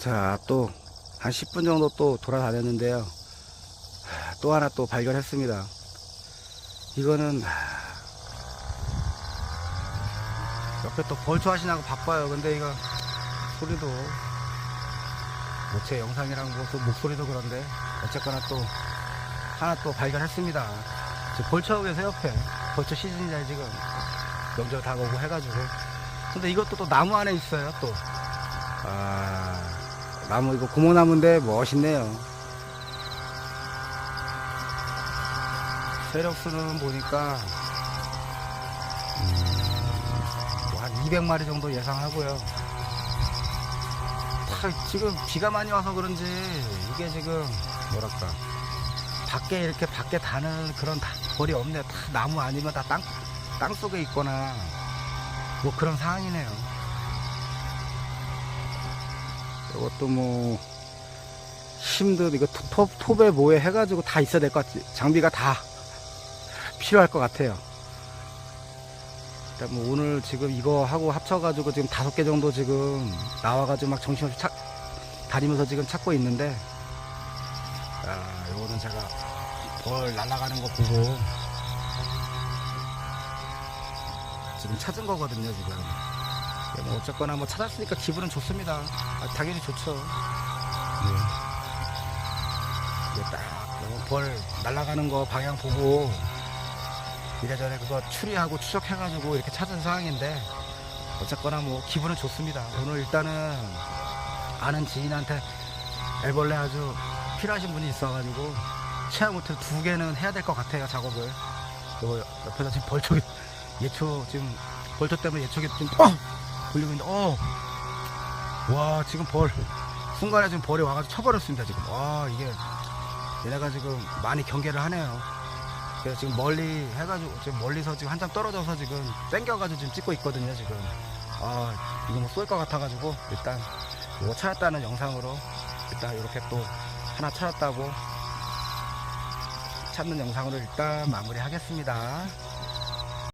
자, 또 한 10분 정도 또 돌아다녔는데요. 하, 또 하나 또 발견했습니다. 이거는 하, 옆에 또 벌초 하시나고 바빠요. 근데 이거 소리도 뭐제 영상이랑 뭐 또 목소리도 그런데 어쨌거나 또 하나 또 발견했습니다. 지금 벌초하고 계세요 옆에 벌초 시즌이자 지금 명절 다가오고 해가지고 근데 이것도 또 나무 안에 있어요 또 아, 나무 이거 고모나무인데 멋있네요. 세력수는 보니까 음, 뭐한 200마리 정도 예상하고요. 다 지금 비가 많이 와서 그런지 이게 지금 뭐랄까 밖에 이렇게 밖에 다는 그런 다- 벌이 없네요. 다 나무 아니면 다 땅 땅 속에 있거나 뭐 그런 상황이네요. 이것도 뭐 힘든 이거 톱, 톱에 뭐에 해가지고 다 있어야 될 것 같지. 장비가 다 필요할 것 같아요. 일단 뭐 오늘 지금 이거 하고 합쳐가지고 지금 다섯 개 정도 지금 나와가지고 막 정신없이 찾, 다니면서 지금 찾고 있는데 아 요거는 제가 벌 날아가는 거 보고 지금 찾은 거거든요 지금. 예, 뭐 어쨌거나 뭐 찾았으니까 기분은 좋습니다. 아, 당연히 좋죠. 네. 이게 딱벌 날아가는 거 방향 보고 이래저래 그거 추리하고 추적해가지고 이렇게 찾은 상황인데 어쨌거나 뭐 기분은 좋습니다. 오늘 일단은 아는 지인한테 애벌레 아주 필요하신 분이 있어가지고 호텔 두 개는 해야 될 것 같아요 작업을. 요 옆에서 지금 벌초기 예초 지금 벌초 때문에 예초기 좀 어! 돌리고 있는데 어! 와 지금 벌 순간에 지금 벌이 와가지고 쳐버렸습니다 지금. 와 이게 얘네가 지금 많이 경계를 하네요. 그래서 지금 멀리 해가지고 지금 멀리서 지금 한참 떨어져서 지금 땡겨가지고 지금 찍고 있거든요 지금. 아 이거 뭐 쏠 것 같아가지고 일단 이거 찾았다는 영상으로 일단 이렇게 또 하나 찾았다고 찾는 영상으로 일단 마무리 하겠습니다